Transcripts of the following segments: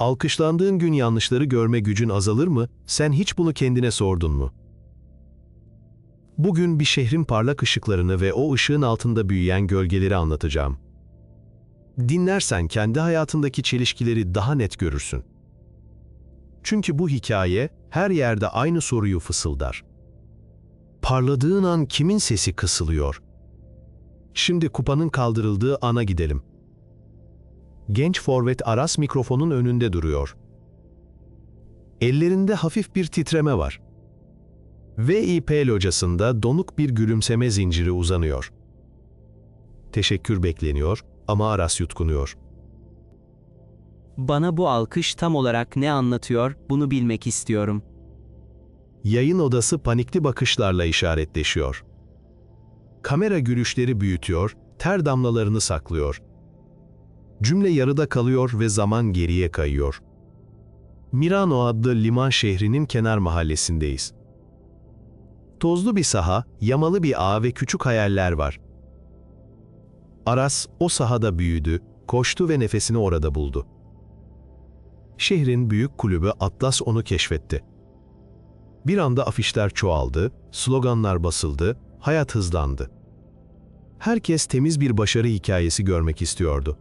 Alkışlandığın gün yanlışları görme gücün azalır mı? Sen hiç bunu kendine sordun mu? Bugün bir şehrin parlak ışıklarını ve o ışığın altında büyüyen gölgeleri anlatacağım. Dinlersen kendi hayatındaki çelişkileri daha net görürsün. Çünkü bu hikaye her yerde aynı soruyu fısıldar. Parladığın an kimin sesi kısılıyor? Şimdi kupanın kaldırıldığı ana gidelim. Genç forvet Aras mikrofonun önünde duruyor. Ellerinde hafif bir titreme var. VIP locasında donuk bir gülümseme zinciri uzanıyor. Teşekkür bekleniyor ama Aras yutkunuyor. Bana bu alkış tam olarak ne anlatıyor, bunu bilmek istiyorum. Yayın odası panikli bakışlarla işaretleşiyor. Kamera gülüşleri büyütüyor, ter damlalarını saklıyor. Cümle yarıda kalıyor ve zaman geriye kayıyor. Mirano adlı liman şehrinin kenar mahallesindeyiz. Tozlu bir saha, yamalı bir ağ ve küçük hayaller var. Aras o sahada büyüdü, koştu ve nefesini orada buldu. Şehrin büyük kulübü Atlas onu keşfetti. Bir anda afişler çoğaldı, sloganlar basıldı, hayat hızlandı. Herkes temiz bir başarı hikayesi görmek istiyordu.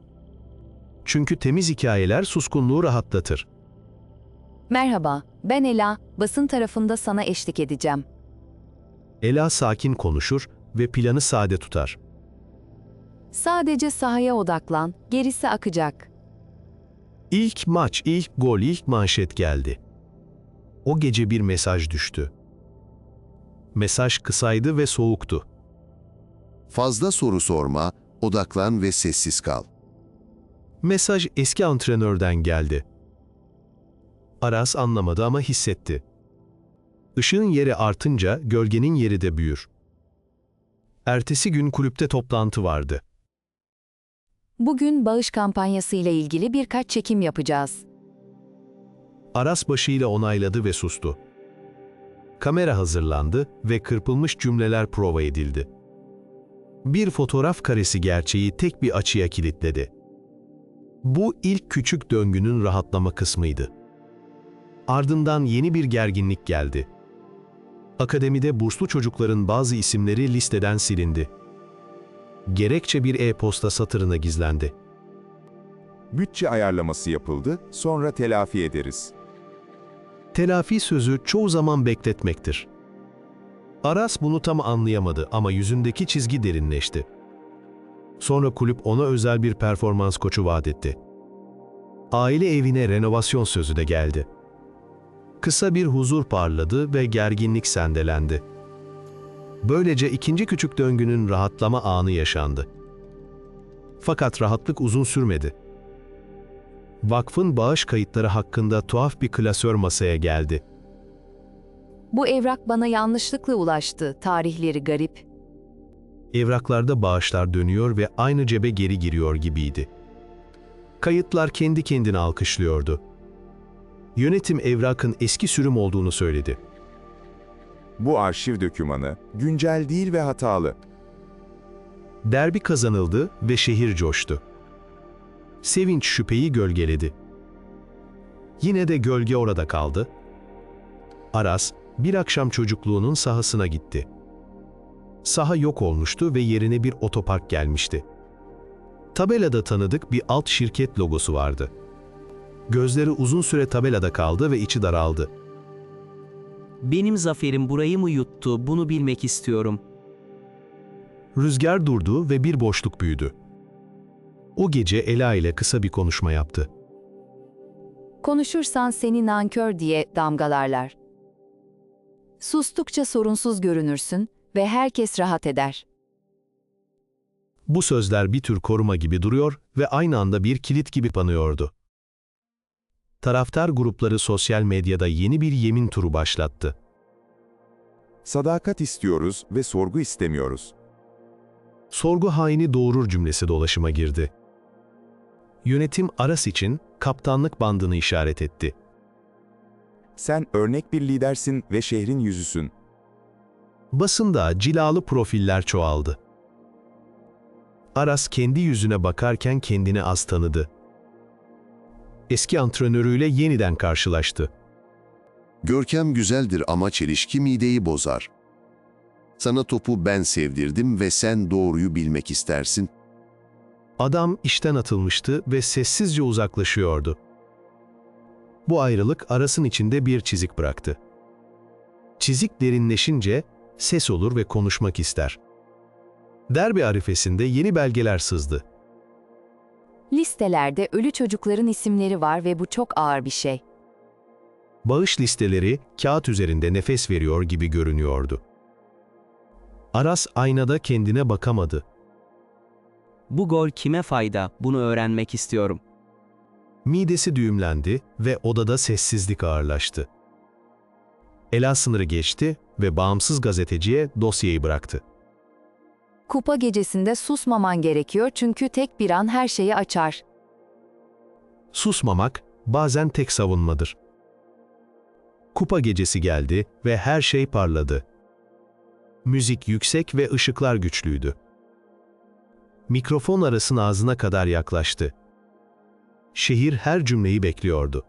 Çünkü temiz hikayeler suskunluğu rahatlatır. Merhaba, ben Ela, basın tarafında sana eşlik edeceğim. Ela sakin konuşur ve planı sade tutar. Sadece sahaya odaklan, gerisi akacak. İlk maç, ilk gol, ilk manşet geldi. O gece bir mesaj düştü. Mesaj kısaydı ve soğuktu. Fazla soru sorma, odaklan ve sessiz kal. Mesaj eski antrenörden geldi. Aras anlamadı ama hissetti. Işığın yeri artınca gölgenin yeri de büyür. Ertesi gün kulüpte toplantı vardı. Bugün bağış kampanyası ile ilgili birkaç çekim yapacağız. Aras başıyla onayladı ve sustu. Kamera hazırlandı ve kırpılmış cümleler prova edildi. Bir fotoğraf karesi gerçeği tek bir açıya kilitledi. Bu ilk küçük döngünün rahatlama kısmıydı. Ardından yeni bir gerginlik geldi. Akademide burslu çocukların bazı isimleri listeden silindi. Gerekçe bir e-posta satırına gizlendi. Bütçe ayarlaması yapıldı, sonra telafi ederiz. Telafi sözü çoğu zaman bekletmektir. Aras bunu tam anlayamadı ama yüzündeki çizgi derinleşti. Sonra kulüp ona özel bir performans koçu vaat etti. Aile evine renovasyon sözü de geldi. Kısa bir huzur parladı ve gerginlik sendelendi. Böylece ikinci küçük döngünün rahatlama anı yaşandı. Fakat rahatlık uzun sürmedi. Vakfın bağış kayıtları hakkında tuhaf bir klasör masaya geldi. Bu evrak bana yanlışlıkla ulaştı, tarihleri garip. Evraklarda bağışlar dönüyor ve aynı cebe geri giriyor gibiydi. Kayıtlar kendi kendine alkışlıyordu. Yönetim evrakın eski sürüm olduğunu söyledi. Bu arşiv dokümanı güncel değil ve hatalı. Derbi kazanıldı ve şehir coştu. Sevinç şüpheyi gölgeledi. Yine de gölge orada kaldı. Aras, bir akşam çocukluğunun sahasına gitti. Saha yok olmuştu ve yerine bir otopark gelmişti. Tabelada tanıdık bir alt şirket logosu vardı. Gözleri uzun süre tabelada kaldı ve içi daraldı. Benim zaferim burayı mı yuttu, bunu bilmek istiyorum. Rüzgar durdu ve bir boşluk büyüdü. O gece Ela ile kısa bir konuşma yaptı. Konuşursan seni nankör diye damgalarlar. Sustukça sorunsuz görünürsün ve herkes rahat eder. Bu sözler bir tür koruma gibi duruyor ve aynı anda bir kilit gibi panıyordu. Taraftar grupları sosyal medyada yeni bir yemin turu başlattı. Sadakat istiyoruz ve sorgu istemiyoruz. Sorgu haini doğurur cümlesi dolaşıma girdi. Yönetim Aras için kaptanlık bandını işaret etti. Sen örnek bir lidersin ve şehrin yüzüsün. Basında cilalı profiller çoğaldı. Aras kendi yüzüne bakarken kendini az tanıdı. eski antrenörüyle yeniden karşılaştı. Görkem güzeldir ama çelişki mideyi bozar. Sana topu ben sevdirdim ve sen doğruyu bilmek istersin. Adam işten atılmıştı ve sessizce uzaklaşıyordu. Bu ayrılık arasın içinde bir çizik bıraktı. Çizik derinleşince ses olur ve konuşmak ister. Derbi arifesinde yeni belgeler sızdı. Listelerde ölü çocukların isimleri var ve bu çok ağır bir şey. Bağış listeleri kağıt üzerinde nefes veriyor gibi görünüyordu. Aras aynada kendine bakamadı. Bu gol kime fayda? Bunu öğrenmek istiyorum. Midesi düğümlendi ve odada sessizlik ağırlaştı. Ela sınırı geçti ve bağımsız gazeteciye dosyayı bıraktı. Kupa gecesinde susmaman gerekiyor çünkü tek bir an her şeyi açar. Susmamak bazen tek savunmadır. Kupa gecesi geldi ve her şey parladı. Müzik yüksek ve ışıklar güçlüydü. Mikrofon arasın ağzına kadar yaklaştı. Şehir her cümleyi bekliyordu.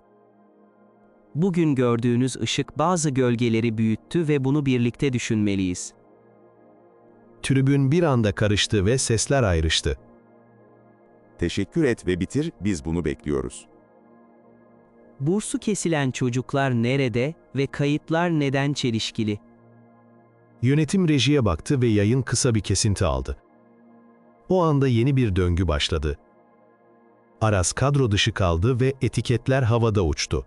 Bugün gördüğünüz ışık bazı gölgeleri büyüttü ve bunu birlikte düşünmeliyiz. Tribün bir anda karıştı ve sesler ayrıştı. Teşekkür et ve bitir, biz bunu bekliyoruz. Bursu kesilen çocuklar nerede ve kayıtlar neden çelişkili? Yönetim rejiye baktı ve yayın kısa bir kesinti aldı. O anda yeni bir döngü başladı. Aras kadro dışı kaldı ve etiketler havada uçtu.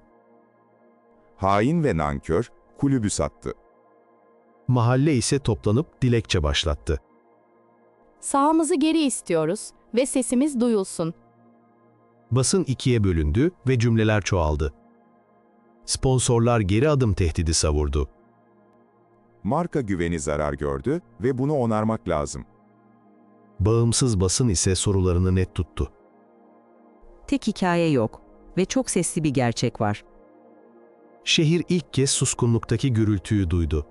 Hain ve nankör, kulübü sattı. Mahalle ise toplanıp dilekçe başlattı. Sahamızı geri istiyoruz ve sesimiz duyulsun. Basın ikiye bölündü ve cümleler çoğaldı. Sponsorlar geri adım tehdidi savurdu. Marka güveni zarar gördü ve bunu onarmak lazım. Bağımsız basın ise sorularını net tuttu. Tek hikaye yok ve çok sesli bir gerçek var. Şehir ilk kez suskunluktaki gürültüyü duydu.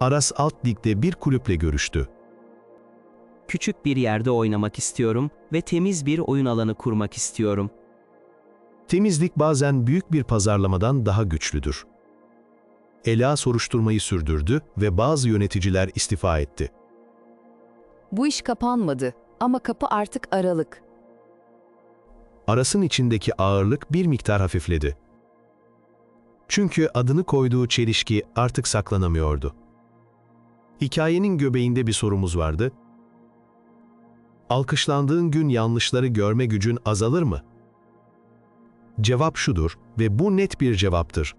Aras alt ligde bir kulüple görüştü. Küçük bir yerde oynamak istiyorum ve temiz bir oyun alanı kurmak istiyorum. Temizlik bazen büyük bir pazarlamadan daha güçlüdür. Ela soruşturmayı sürdürdü ve bazı yöneticiler istifa etti. Bu iş kapanmadı ama kapı artık aralık. Aras'ın içindeki ağırlık bir miktar hafifledi. Çünkü adını koyduğu çelişki artık saklanamıyordu. Hikayenin göbeğinde bir sorumuz vardı. Alkışlandığın gün yanlışları görme gücün azalır mı? Cevap şudur ve bu net bir cevaptır.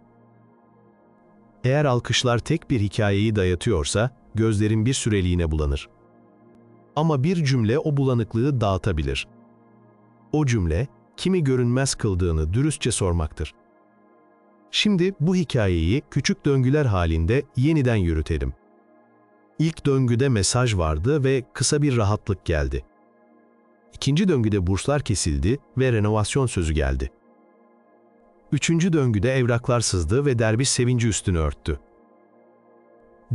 Eğer alkışlar tek bir hikayeyi dayatıyorsa, gözlerin bir süreliğine bulanır. Ama bir cümle o bulanıklığı dağıtabilir. O cümle, kimi görünmez kıldığını dürüstçe sormaktır. Şimdi bu hikayeyi küçük döngüler halinde yeniden yürütelim. İlk döngüde mesaj vardı ve kısa bir rahatlık geldi. İkinci döngüde burslar kesildi ve renovasyon sözü geldi. Üçüncü döngüde evraklar sızdı ve derbiş sevinci üstünü örttü.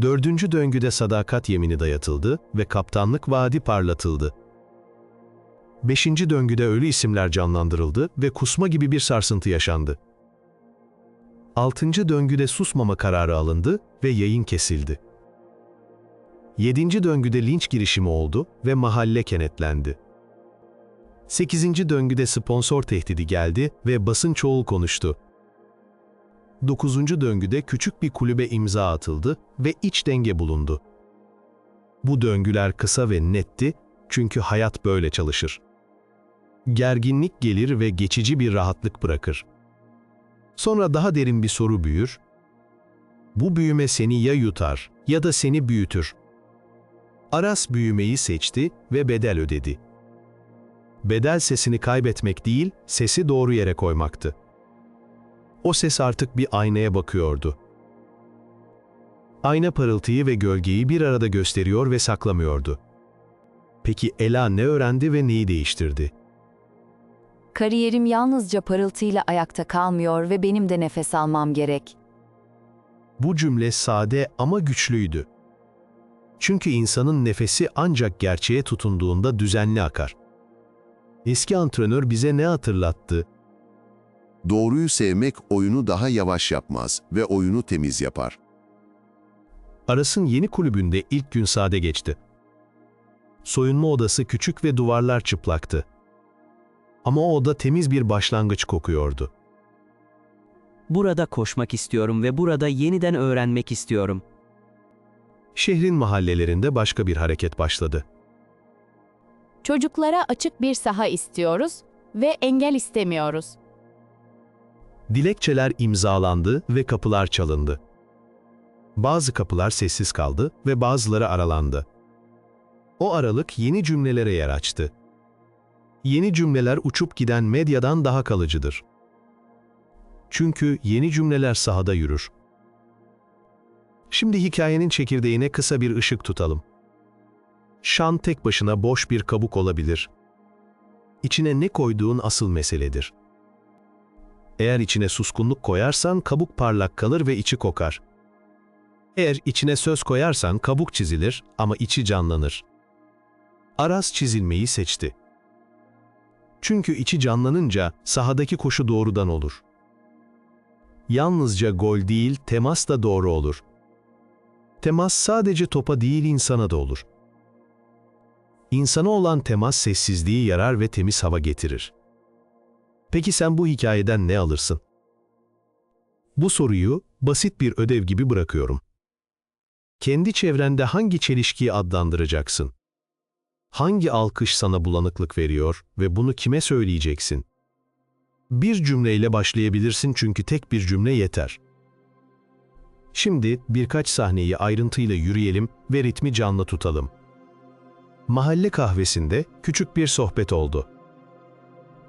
Dördüncü döngüde sadakat yemini dayatıldı ve kaptanlık vaadi parlatıldı. Beşinci döngüde ölü isimler canlandırıldı ve kusma gibi bir sarsıntı yaşandı. Altıncı döngüde susmama kararı alındı ve yayın kesildi. Yedinci döngüde linç girişimi oldu ve mahalle kenetlendi. Sekizinci döngüde sponsor tehdidi geldi ve basın çoğul konuştu. Dokuzuncu döngüde küçük bir kulübe imza atıldı ve iç denge bulundu. Bu döngüler kısa ve netti çünkü hayat böyle çalışır. Gerginlik gelir ve geçici bir rahatlık bırakır. Sonra daha derin bir soru büyür. Bu büyüme seni ya yutar ya da seni büyütür. Aras büyümeyi seçti ve bedel ödedi. Bedel sesini kaybetmek değil, sesi doğru yere koymaktı. O ses artık bir aynaya bakıyordu. Ayna parıltıyı ve gölgeyi bir arada gösteriyor ve saklamıyordu. Peki Ela ne öğrendi ve neyi değiştirdi? Kariyerim yalnızca parıltıyla ayakta kalmıyor ve benim de nefes almam gerek. Bu cümle sade ama güçlüydü. Çünkü insanın nefesi ancak gerçeğe tutunduğunda düzenli akar. Eski antrenör bize ne hatırlattı? Doğruyu sevmek oyunu daha yavaş yapmaz ve oyunu temiz yapar. Aras'ın yeni kulübünde ilk gün sade geçti. Soyunma odası küçük ve duvarlar çıplaktı. Ama o oda temiz bir başlangıç kokuyordu. Burada koşmak istiyorum ve burada yeniden öğrenmek istiyorum. Şehrin mahallelerinde başka bir hareket başladı. Çocuklara açık bir saha istiyoruz ve engel istemiyoruz. Dilekçeler imzalandı ve kapılar çalındı. Bazı kapılar sessiz kaldı ve bazıları aralandı. O aralık yeni cümlelere yer açtı. Yeni cümleler uçup giden medyadan daha kalıcıdır. Çünkü yeni cümleler sahada yürür. Şimdi hikayenin çekirdeğine kısa bir ışık tutalım. Şan tek başına boş bir kabuk olabilir. İçine ne koyduğun asıl meseledir. Eğer içine suskunluk koyarsan kabuk parlak kalır ve içi kokar. Eğer içine söz koyarsan kabuk çizilir ama içi canlanır. Aras çizilmeyi seçti. Çünkü içi canlanınca sahadaki koşu doğrudan olur. Yalnızca gol değil, temas da doğru olur. Temas sadece topa değil insana da olur. İnsana olan temas sessizliği yarar ve temiz hava getirir. Peki sen bu hikayeden ne alırsın? Bu soruyu basit bir ödev gibi bırakıyorum. Kendi çevrende hangi çelişkiyi adlandıracaksın? Hangi alkış sana bulanıklık veriyor ve bunu kime söyleyeceksin? Bir cümleyle başlayabilirsin çünkü tek bir cümle yeter. Şimdi birkaç sahneyi ayrıntıyla yürüyelim ve ritmi canlı tutalım. Mahalle kahvesinde küçük bir sohbet oldu.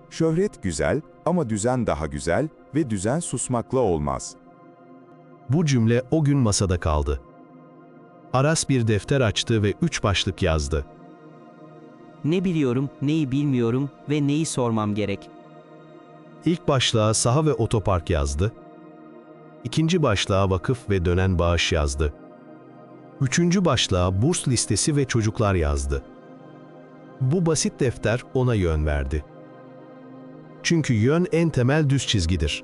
Şöhret güzel ama düzen daha güzel ve düzen susmakla olmaz. Bu cümle o gün masada kaldı. Aras bir defter açtı ve üç başlık yazdı. Ne biliyorum, neyi bilmiyorum ve neyi sormam gerek. İlk başlığa saha ve otopark yazdı. İkinci başlığa vakıf ve dönen bağış yazdı. Üçüncü başlığa burs listesi ve çocuklar yazdı. Bu basit defter ona yön verdi. Çünkü yön en temel düz çizgidir.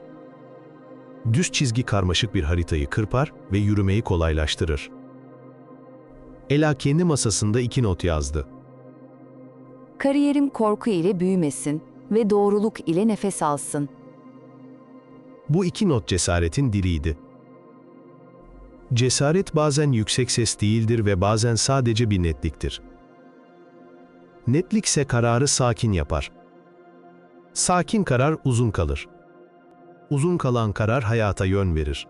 Düz çizgi karmaşık bir haritayı kırpar ve yürümeyi kolaylaştırır. Ela kendi masasında iki not yazdı. Kariyerim korku ile büyümesin ve doğruluk ile nefes alsın. Bu iki not cesaretin diliydi. Cesaret bazen yüksek ses değildir ve bazen sadece bir netliktir. Netlikse kararı sakin yapar. Sakin karar uzun kalır. Uzun kalan karar hayata yön verir.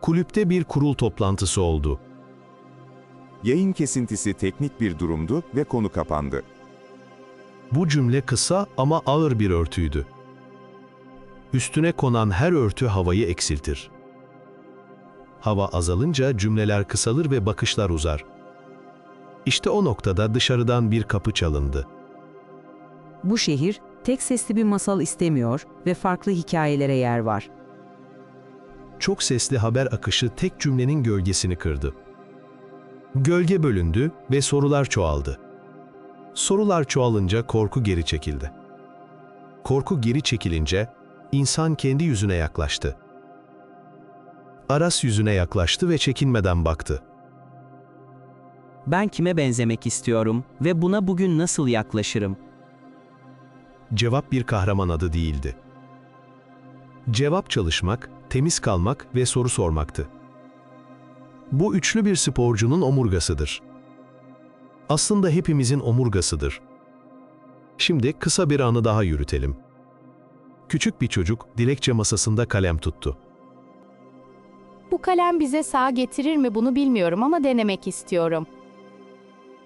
Kulüpte bir kurul toplantısı oldu. Yayın kesintisi teknik bir durumdu ve konu kapandı. Bu cümle kısa ama ağır bir örtüydü. Üstüne konan her örtü havayı eksiltir. Hava azalınca cümleler kısalır ve bakışlar uzar. İşte o noktada dışarıdan bir kapı çalındı. Bu şehir tek sesli bir masal istemiyor ve farklı hikayelere yer var. Çok sesli haber akışı tek cümlenin gölgesini kırdı. Gölge bölündü ve sorular çoğaldı. Sorular çoğalınca korku geri çekildi. Korku geri çekilince insan kendi yüzüne yaklaştı. Aras yüzüne yaklaştı ve çekinmeden baktı. Ben kime benzemek istiyorum ve buna bugün nasıl yaklaşırım? Cevap bir kahraman adı değildi. Cevap çalışmak, temiz kalmak ve soru sormaktı. Bu üçlü bir sporcunun omurgasıdır. Aslında hepimizin omurgasıdır. Şimdi kısa bir anı daha yürütelim. Küçük bir çocuk dilekçe masasında kalem tuttu. Bu kalem bize sağ getirir mi bunu bilmiyorum ama denemek istiyorum.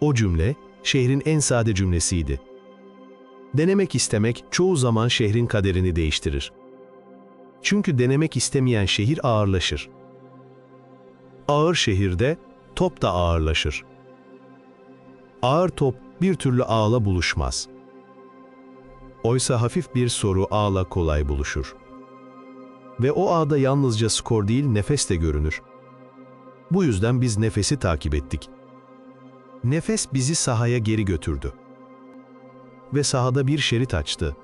O cümle şehrin en sade cümlesiydi. Denemek istemek çoğu zaman şehrin kaderini değiştirir. Çünkü denemek istemeyen şehir ağırlaşır. Ağır şehirde top da ağırlaşır. Ağır top bir türlü ağla buluşmaz. Oysa hafif bir soru ağla kolay buluşur. Ve o ağda yalnızca skor değil nefes de görünür. Bu yüzden biz nefesi takip ettik. Nefes bizi sahaya geri götürdü. Ve sahada bir şerit açtı.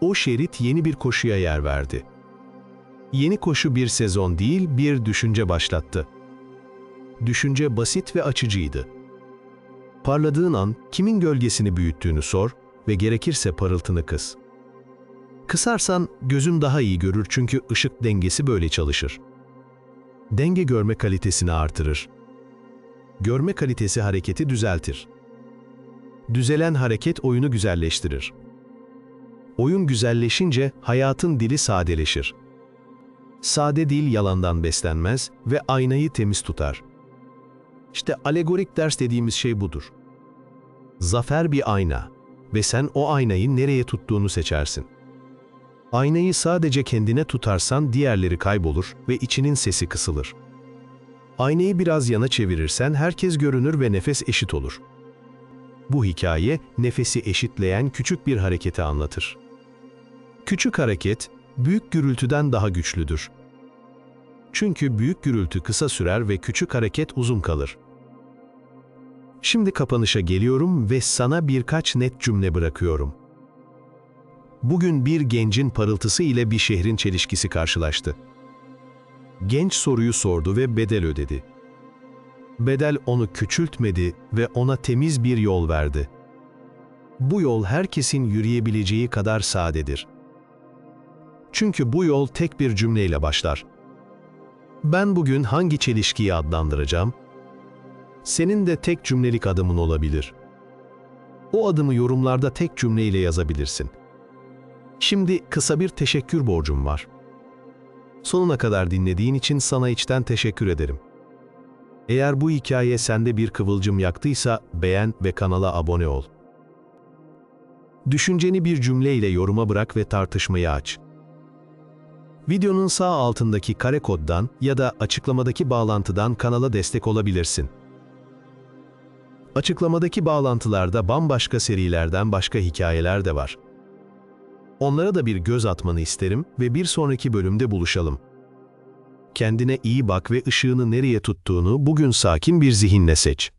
O şerit yeni bir koşuya yer verdi. Yeni koşu bir sezon değil, bir düşünce başlattı. Düşünce basit ve açıcıydı. Parladığın an kimin gölgesini büyüttüğünü sor ve gerekirse parıltını kıs. Kısarsan gözün daha iyi görür çünkü ışık dengesi böyle çalışır. Denge görme kalitesini artırır. Görme kalitesi hareketi düzeltir. Düzelen hareket oyunu güzelleştirir. Oyun güzelleşince hayatın dili sadeleşir. Sade dil yalandan beslenmez ve aynayı temiz tutar. İşte alegorik ders dediğimiz şey budur. Zafer bir ayna ve sen o aynayı nereye tuttuğunu seçersin. Aynayı sadece kendine tutarsan diğerleri kaybolur ve içinin sesi kısılır. Aynayı biraz yana çevirirsen herkes görünür ve nefes eşit olur. Bu hikaye nefesi eşitleyen küçük bir hareketi anlatır. Küçük hareket, büyük gürültüden daha güçlüdür. Çünkü büyük gürültü kısa sürer ve küçük hareket uzun kalır. Şimdi kapanışa geliyorum ve sana birkaç net cümle bırakıyorum. Bugün bir gencin parıltısı ile bir şehrin çelişkisi karşılaştı. Genç soruyu sordu ve bedel ödedi. Bedel onu küçültmedi ve ona temiz bir yol verdi. Bu yol herkesin yürüyebileceği kadar sadedir. Çünkü bu yol tek bir cümleyle başlar. Ben bugün hangi çelişkiyi adlandıracağım? Senin de tek cümlelik adımın olabilir. O adımı yorumlarda tek cümleyle yazabilirsin. Şimdi kısa bir teşekkür borcum var. Sonuna kadar dinlediğin için sana içten teşekkür ederim. Eğer bu hikaye sende bir kıvılcım yaktıysa beğen ve kanala abone ol. Düşünceni bir cümleyle yoruma bırak ve tartışmayı aç. Videonun sağ altındaki kare koddan ya da açıklamadaki bağlantıdan kanala destek olabilirsin. Açıklamadaki bağlantılarda bambaşka serilerden başka hikayeler de var. Onlara da bir göz atmanı isterim ve bir sonraki bölümde buluşalım. Kendine iyi bak ve ışığını nereye tuttuğunu bugün sakin bir zihinle seç.